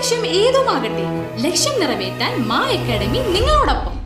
ലക്ഷ്യം ഏതുമാകട്ടെ ലക്ഷ്യം നിറവേറ്റാൻ മാ അക്കാഡമി നിങ്ങളോടൊപ്പം.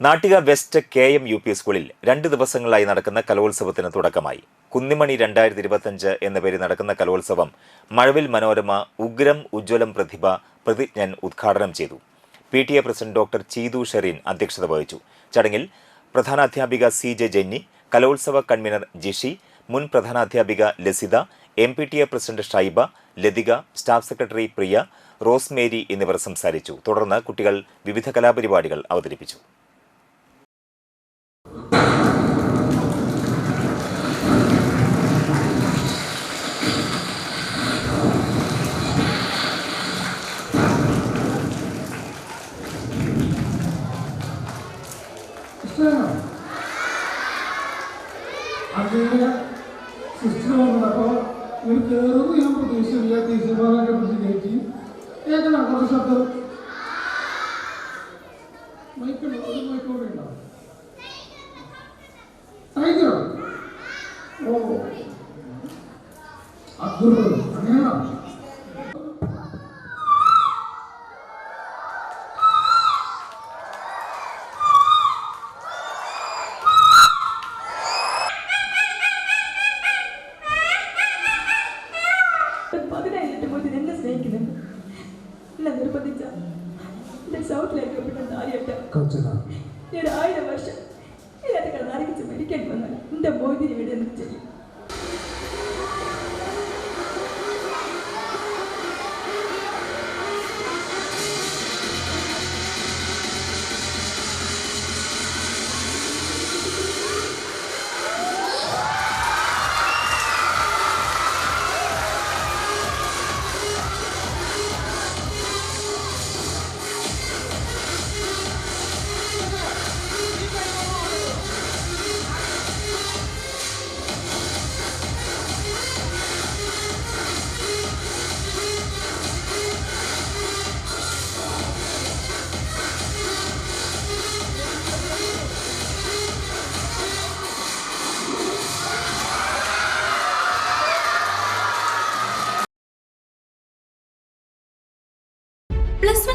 Nattika west K M U P സ്കൂളിൽ രണ്ട് ദിവസങ്ങളായി നടക്കുന്ന കലോത്സവത്തിന് തുടക്കമായി. കുന്നിമണി രണ്ടായിരത്തി ഇരുപത്തഞ്ച് എന്ന പേരിൽ നടക്കുന്ന കലോത്സവം മഴവിൽ മനോരമ ഉഗ്രം ഉജ്ജ്വലം പ്രതിഭ പ്രതിജ്ഞൻ ഉദ്ഘാടനം ചെയ്തു. P T A president doctor Cheethu Shereen അധ്യക്ഷത വഹിച്ചു. ചടങ്ങിൽ പ്രധാനാധ്യാപിക സി ജെ ജെന്നി കലോത്സവ കൺവീനർ ജിഷി മുൻ പ്രധാനാധ്യാപിക Lasitha M P T A president Shaiba Lathika staff secretary Priya Rosemary എന്നിവർ സംസാരിച്ചു. തുടർന്ന് കുട്ടികൾ വിവിധ കലാപരിപാടികൾ അവതരിപ്പിച്ചു. അതിന്റെ സിസ്റ്റർ വന്നപ്പോൾ ഇവർ കയറുന്നു ഞാൻ പ്രതീക്ഷയില്ല ടീച്ചർമാരൊക്കെ പിടിച്ച് കയറ്റി കേൾക്കണം കുറച്ച് ശബ്ദം. മൈക്കുണ്ടോ ഒരു മൈക്കോടെ ഉണ്ടോ? സൈക്കിളോ? ഓ. അബ്ദുൾ അങ്ങനെയാണോ പതിനായിരം പോയിട്ട് എന്നെ സ്നേഹിക്കുന്നുണ്ട് എന്നെ നിർബന്ധിച്ച? എന്റെ സൗത്തിലേക്ക് നാരിയട്ട കൊച്ചതാ ഞാൻ ആയിരം വർഷം ഇതിനകത്ത് കിടന്ന് അറിയിച്ച് മരിക്കേണ്ടി വന്നാൽ എന്റെ മോദിനി ഇവിടെ എന്ത്